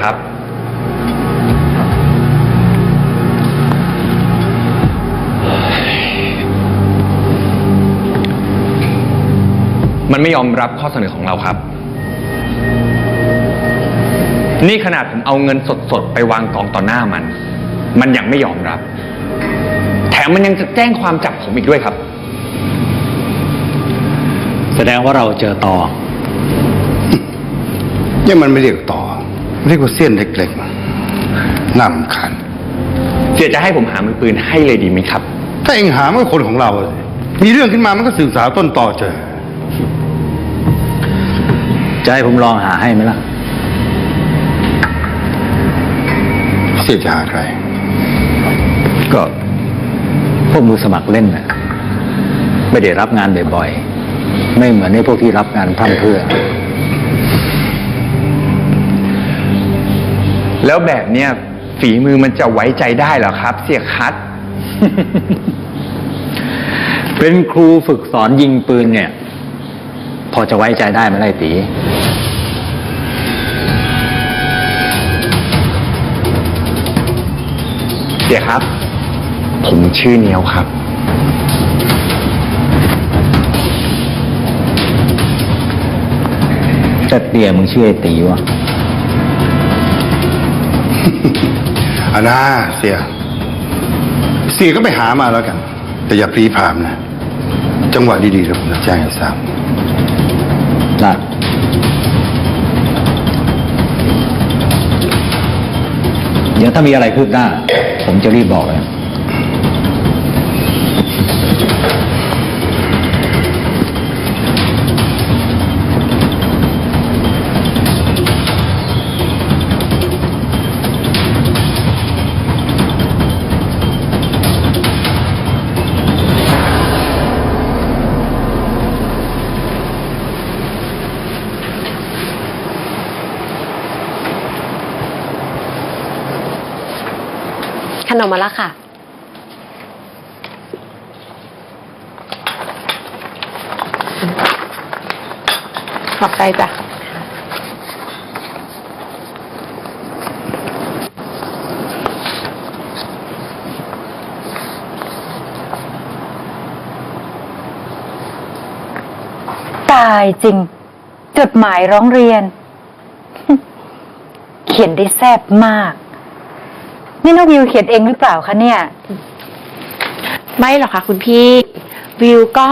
ครับ มันไม่ยอมรับข้อเสนอของเราครับ นี่ขนาดผมเอาเงินสดๆ ไปวางกองต่อหน้ามัน มันยังไม่ยอมรับ แถมมันยังจะแจ้งความจับผมอีกด้วยครับ แสดงว่าเราเจอต่อ ยังมันไม่เรียกต่อ เรียกว่าเส้นเล็กๆน่ารำคาญเสียจะให้ผมหามือปืนให้เลยดีไหมครับ ถ้าเองหามันก็คนของเราอะสิมีเรื่องขึ้นมามันก็สืบสาวต้นต่อเจอ จะให้ผมลองหาให้ไหมล่ะ เสียจะหาใคร ก็พวกมือสมัครเล่นน่ะ ไม่ได้รับงานบ่อยๆ ไม่เหมือนในพวกที่รับงานพร่ำเพรื่อ แล้วแบบเนี้ยฝีมือมันจะไว้ใจได้เหรอครับ เสียคัด เป็นครูฝึกสอนยิงปืนเนี่ย พอจะไว้ใจได้ไหมไอ้ตีเสียครับ ผมชื่อเนียวครับ แต่เตี่ยมึงชื่อไอ้ตีวะ อานาเสีย เสียก็ไปหามาแล้วกัน แต่อย่าพลีพามนะ จังหวะดีๆเดี๋ยวผมจะแจ้งให้ทราบได้เดี๋ยวถ้ามีอะไรคืบหน้า ผมจะรีบบอกเลย ขนมมาแล้วค่ะ ขอบใจจ้ะตายจริง จดหมายร้องเรียน เขียนได้แซ่บมาก นี่น้องวิวเขียนเองหรือเปล่าคะเนี่ย ไม่หรอกค่ะคุณพี่ วิวก็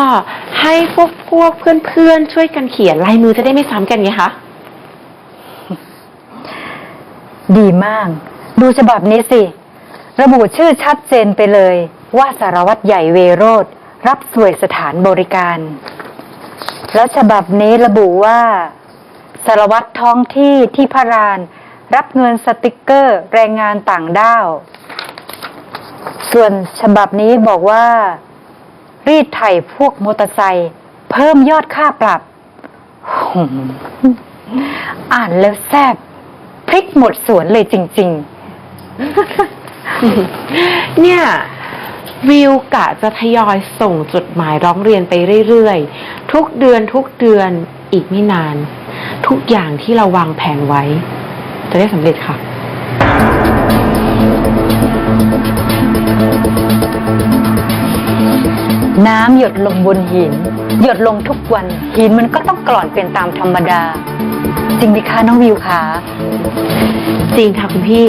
ให้พวกพวกเพื่อนๆช่วยกันเขียนลายมือจะได้ไม่ซ้ำกันไงคะ ดีมาก ดูฉบับนี้สิ ระบุชื่อชัดเจนไปเลย ว่าสารวัตรใหญ่เวโรธรับสวยสถานบริการ แล้วฉบับนี้ระบุว่า สารวัตรท้องที่ที่พระราน รับเงินสติกเกอร์แรงงานต่างด้าว ส่วนฉบับนี้บอกว่า รีดไถพวกมอเตอร์ไซค์เพิ่มยอดค่าปรับหืมอ่านแล้วแซบพริกหมดสวนเลยจริงเนี่ยวิวกะจะทยอยส่งจดหมายร้องเรียนไปเรื่อยๆ ทุกเดือนทุกเดือนอีกไม่นาน ทุกอย่างที่เราวางแผนไว้ จะได้สำเร็จค่ะๆน้ำหยดลงบนหิน หยดลงทุกวัน หินมันก็ต้องกร่อนเป็นตามธรรมดา จริงไหมคะน้องวิวคะจริงค่ะคุณพี่